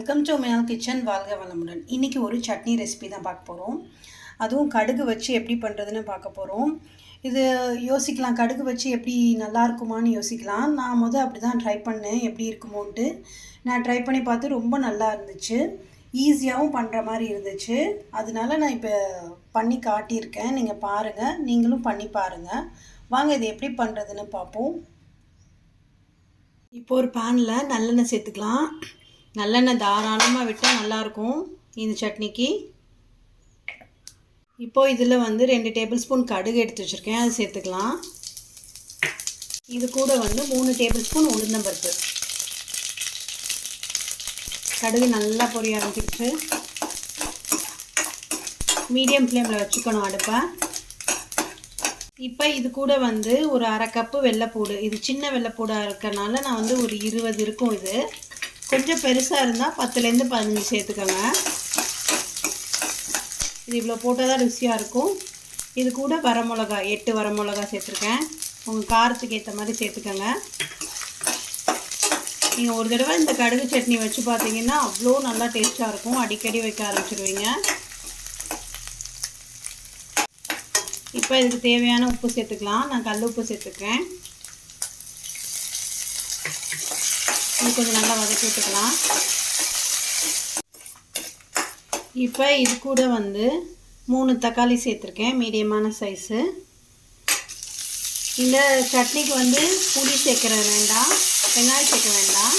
Welcome to மேல் kitchen வாழ்க வளமுடன். இன்றைக்கி ஒரு சட்னி ரெசிபி தான் பார்க்க போகிறோம் அதுவும் கடுகு வச்சு எப்படி பண்ணுறதுன்னு பார்க்க போகிறோம் இது யோசிக்கலாம் கடுகு வச்சு எப்படி நல்லா இருக்குமான்னு யோசிக்கலாம். நான் முதல் அப்படி தான் ட்ரை பண்ணேன் எப்படி இருக்குமோன்ட்டு. நான் ட்ரை பண்ணி பார்த்து ரொம்ப நல்லா இருந்துச்சு. ஈஸியாகவும் பண்ணுற மாதிரி இருந்துச்சு. அதனால நான் இப்போ பண்ணி காட்டியிருக்கேன். நீங்கள் பாருங்கள் நீங்களும் பண்ணி பாருங்கள் வாங்க இது எப்படி பண்ணுறதுன்னு பார்ப்போம். இப்போ ஒரு பேனில் நல்லெண்ணெய் சேர்த்துக்கலாம். நல்லெண்ணெய் தாராளமாக விட்டால் நல்லாயிருக்கும் இந்த சட்னிக்கு. இப்போ இதில் வந்து ரெண்டு டேபிள் ஸ்பூன் கடுகு எடுத்து வச்சுருக்கேன் அது சேர்த்துக்கலாம். இது கூட வந்து மூணு டேபிள் ஸ்பூன் உளுந்தம்பருப்பு. கடுகு நல்லா பொரிய ஆரம்பிச்சிருச்சு. மீடியம் ஃப்ளேமில் வச்சுக்கணும் அடுப்பை. இப்போ இது கூட வந்து ஒரு அரை கப்பு வெள்ளைப்பூடு. இது சின்ன வெள்ளைப்பூடாக இருக்கிறனால நான் வந்து ஒரு இருபது இருக்கும் இது. கொஞ்சம் பெருசாக இருந்தால் பத்துலேருந்து பதினஞ்சு சேர்த்துக்கோங்க. இது இவ்வளோ போட்டால் தான் ருசியாக இருக்கும். இது கூட வரமிளகா எட்டு வரமிளகா சேர்த்துருக்கேன். உங்கள் காரத்துக்கு ஏற்ற மாதிரி சேர்த்துக்கோங்க. நீங்கள் ஒரு தடவை இந்த கடுகு சட்னி வச்சு பார்த்தீங்கன்னா அவ்வளோ நல்லா டேஸ்ட்டாக இருக்கும். அடிக்கடி வைக்க ஆரம்பிச்சிடுவீங்க இப்போ இதுக்கு தேவையான உப்பு சேர்த்துக்கலாம். நான் கல் உப்பு சேர்த்துக்கிறேன் இது கொஞ்சம் நல்லா வதக்கி விட்டுக்கலாம். இப்போ இது கூட வந்து மூணு தக்காளி சேர்த்துருக்கேன் மீடியமான சைஸு இந்த சட்னிக்கு வந்து புளி சேர்க்குற வேண்டாம் வெங்காயம் சேர்க்க வேண்டாம்.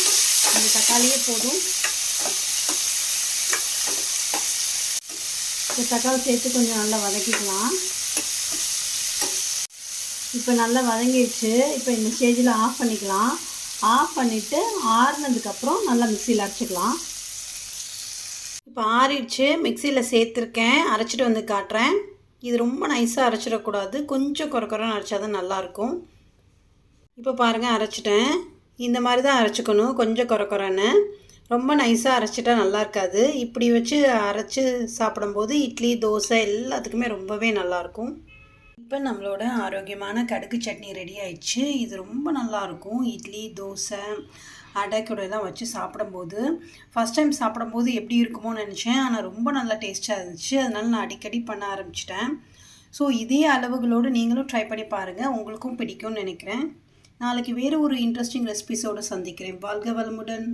அந்த தக்காளியே போதும். இந்த தக்காளி சேர்த்து கொஞ்சம் நல்லா வதக்கிக்கலாம். இப்போ நல்லா வதங்கிடுச்சு. இப்போ இந்த ஸ்டேஜில் ஆஃப் பண்ணிக்கலாம். ஆஃப் பண்ணிவிட்டு ஆறுனதுக்கப்புறம் நல்லா மிக்சியில் அரைச்சிக்கலாம். இப்போ ஆறிடுச்சு மிக்சியில் சேர்த்துருக்கேன் அரைச்சிட்டு வந்து காட்டுறேன். இது ரொம்ப நைஸாக அரைச்சிடக்கூடாது கொஞ்சம் குறை குறைன்னு அரைச்சா தான் நல்லாயிருக்கும். இப்போ பாருங்கள் அரைச்சிட்டேன். இந்த மாதிரி தான் அரைச்சிக்கணும் கொஞ்சம் குறை குறைன்னு ரொம்ப நைஸாக அரைச்சிட்டா நல்லா இருக்காது இப்படி வச்சு அரைச்சி சாப்பிடும்போது இட்லி தோசை எல்லாத்துக்குமே ரொம்பவே நல்லாயிருக்கும். இப்போ நம்மளோட ஆரோக்கியமான கடுகு சட்னி ரெடி ஆயிடுச்சு. இது ரொம்ப நல்லாயிருக்கும். இட்லி தோசை அடை கூடலாம் வச்சு சாப்பிடும்போது. ஃபஸ்ட் டைம் சாப்பிடும்போது எப்படி இருக்குமோ நினச்சேன். ஆனால் ரொம்ப நல்லா டேஸ்ட்டாக இருந்துச்சு. அதனால நான் அடிக்கடி பண்ண ஆரம்பிச்சிட்டேன். ஸோ இதே அளவுகளோடு நீங்களும் ட்ரை பண்ணி பாருங்கள் உங்களுக்கும் பிடிக்கும்னு நினைக்கிறேன். நாளைக்கு வேறு ஒரு இன்ட்ரெஸ்டிங் ரெசிபிஸோடு சந்திக்கிறேன். வாழ்க வளமுடன்.